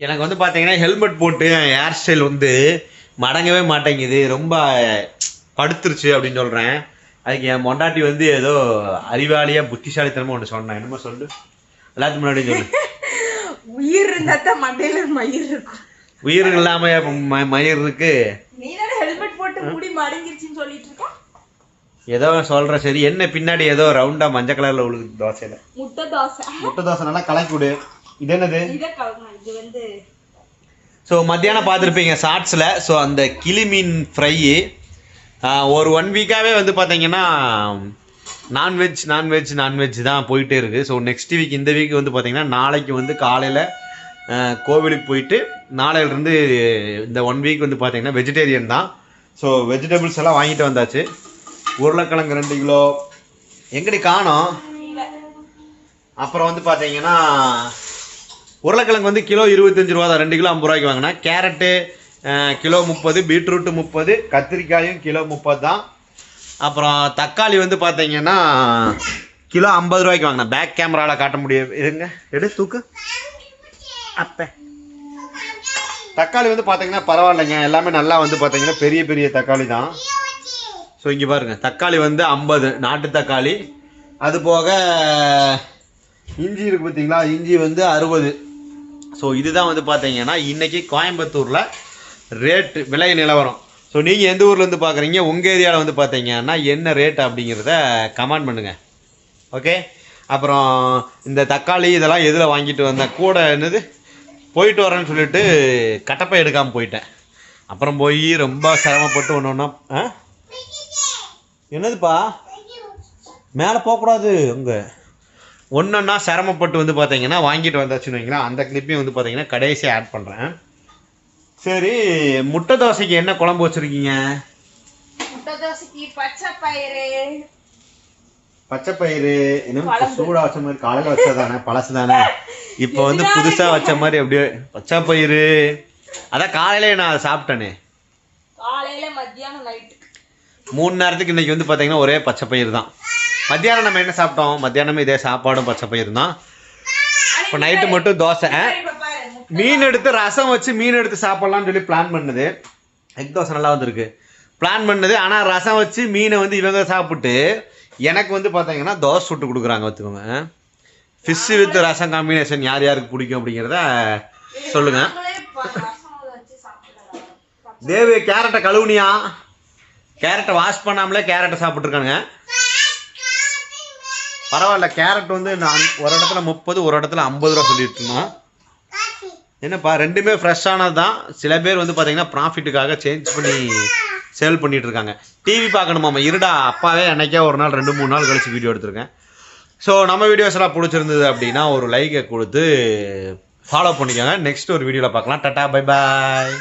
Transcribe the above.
எனக்கு வந்து பார்த்தீங்கன்னா ஹெல்மெட் போட்டு ஹேர் ஸ்டைல் வந்து மடங்கவே மாட்டேங்குது. ரொம்ப படுத்துருச்சு அப்படின்னு சொல்கிறேன் அதுக்கு என் மொண்டாட்டி வந்து ஏதோ அறிவாளியாக புத்திசாலித்தனமாக ஒன்று சொன்னேன் என்னமோ சொல்லு? எல்லாத்துக்கு முன்னாடி சொல்லு. உயிர் இருந்தா தான் மண்டையில மயிர் இருக்கும். உயிர் இல்லாமல் ம மயிர் இருக்கு? நீ தானே ஹெல்மெட் போட்டு முடி மடங்கிருச்சுன்னு சொல்லிட்டு இருக்க? ஏதோ சொல்கிறேன் சரி. என்ன பின்னாடி ஏதோ ரவுண்டாக மஞ்சள் கலரில் உழுகுது தோசையில். முட்டை தோசை. முட்டை தோசை நல்லா கலக்கி விடு. இது என்னது? இதை வந்து ஸோ மத்தியானம் பார்த்துருப்பீங்க ஷார்ட்ஸில் ஸோ அந்த கிளி மீன் ஃப்ரை ஒரு ஒன் வீக்காகவே வந்து பார்த்தீங்கன்னா நான்வெஜ் நான்வெஜ் நான்வெஜ் தான் போயிட்டே இருக்குது ஸோ நெக்ஸ்ட் வீக் இந்த வீக் வந்து பார்த்தீங்கன்னா நாளைக்கு வந்து காலையில் கோவிலுக்கு போயிட்டு நாளையிலேருந்து இந்த ஒன் வீக் வந்து பார்த்தீங்கன்னா வெஜிடேரியன் தான். ஸோ வெஜிடபிள்ஸ் எல்லாம் வாங்கிட்டு வந்தாச்சு. உருளைக்கிழங்கு ரெண்டு கிலோ. எங்கடி காணோம்? அப்புறம் வந்து பார்த்தீங்கன்னா உருளைக்கிழங்கு வந்து கிலோ இருபத்தஞ்சு ரூபா தான் ரெண்டு கிலோ ஐம்பது ரூபாய்க்கு வாங்கினேன் கேரட்டு கிலோ முப்பது பீட்ரூட்டு முப்பது கத்திரிக்காயும் கிலோ முப்பது தான் அப்புறம் தக்காளி வந்து பார்த்தீங்கன்னா கிலோ ஐம்பது ரூபாய்க்கு வாங்கினேன் பேக் கேமராவில் காட்ட முடியும் இருங்க. எடு தூக்கு. அப்போ. தக்காளி வந்து பார்த்தீங்கன்னா பரவாயில்லைங்க. எல்லாமே நல்லா வந்து பார்த்தீங்கன்னா பெரிய பெரிய தக்காளி தான் ஸோ இங்கே பாருங்கள் தக்காளி வந்து ஐம்பது நாட்டு தக்காளி. அது போக இஞ்சி இருக்குது பார்த்தீங்களா இஞ்சி வந்து அறுபது. ஸோ இதுதான் வந்து பார்த்தீங்கன்னா இன்றைக்கி கோயம்புத்தூரில் ரேட்டு விலை நிலவரம். ஸோ நீங்கள் எந்த ஊர்லேருந்து பார்க்குறீங்க உங்கள் ஏரியாவில் வந்து பார்த்தீங்கன்னா என்ன ரேட் அப்படிங்கிறத கமெண்ட் பண்ணுங்கள் ஓகே அப்புறம் இந்த தக்காளி இதெல்லாம் எதில் வாங்கிட்டு வந்தேன் கூட என்னது? போயிட்டு வரேன்னு சொல்லிட்டு கட்டப்பை எடுக்காமல் போயிட்டேன். அப்புறம் போய் ரொம்ப சிரமப்பட்டு ஒன்று ஒன்றா ஆ? என்னதுப்பா? மேலே போகக்கூடாது அங்கே ஒன்றொன்னா சிரமப்பட்டு வந்து பார்த்தீங்கன்னா வாங்கிட்டு வந்தாச்சுன்னு வைங்களேன் அந்த கிளிப்பையும் வந்து பார்த்தீங்கன்னா கடைசியாக ஆட் பண்ணுறேன் சரி முட்டை தோசைக்கு என்ன குழம்பு வச்சுருக்கீங்க? முட்டை தோசைக்கு பச்சை பயிறு. பச்சை பயிறு. இன்னும் சூடாக வச்ச மாதிரி காலையில் வச்சதானே பழசு தானே? இப்போ வந்து புதுசாக வச்ச மாதிரி அப்படியே பச்சை பயிறு. அதான் காலையிலே நான் அதை சாப்பிட்டேனே. காலையில மத்தியானம் நைட்டு மூணு நேரத்துக்கு இன்னைக்கு வந்து பார்த்தீங்கன்னா ஒரே பச்சை பயிறு தான். மத்தியானம் நம்ம என்ன சாப்பிட்டோம்? மத்தியானமே இதே சாப்பாடும் பச்சை பயிறு தான். இப்போ நைட்டு மட்டும் தோசை. மீன் எடுத்து ரசம் வச்சு மீன் எடுத்து சாப்பிட்லாம்னு சொல்லி பிளான் பண்ணுது. எக் தோசை நல்லா வந்திருக்கு. பிளான் பண்ணுது. ஆனால் ரசம் வச்சு மீனை வந்து இவங்க சாப்பிட்டு எனக்கு வந்து பார்த்தீங்கன்னா தோசை சுட்டு கொடுக்குறாங்க வச்சுக்கோங்க ஃபிஷ்ஷு வித் ரசம் காம்பினேஷன் யார் யாருக்கு பிடிக்கும் அப்படிங்கிறத சொல்லுங்க. தேவி கேரட்டை கழுவுனியா? கேரட்டை வாஷ் பண்ணாமலே கேரட்டை சாப்பிட்ருக்கானுங்க பரவாயில்ல கேரட் வந்து நான் ஒரு இடத்துல முப்பது ஒரு இடத்துல ஐம்பது ரூபா சொல்லிட்டு இருந்தோம். என்னப்பா ரெண்டுமே ஃப்ரெஷ்ஷானது தான் சில பேர் வந்து பார்த்தீங்கன்னா ப்ராஃபிட்டுக்காக சேஞ்ச் பண்ணி சேல் பண்ணிட்டு இருக்காங்க. டிவி பார்க்கணுமாம்மா இருடா அப்பாவே அன்னைக்கே ஒரு நாள் ரெண்டு மூணு நாள் கழிச்சு வீடியோ எடுத்திருக்கேன். ஸோ நம்ம வீடியோஸ் எல்லாம் பிடிச்சிருந்தது அப்படின்னா ஒரு லைக்கை கொடுத்து ஃபாலோ பண்ணிக்கோங்க. நெக்ஸ்ட் ஒரு வீடியோவில் பார்க்கலாம். Ta-ta bye bye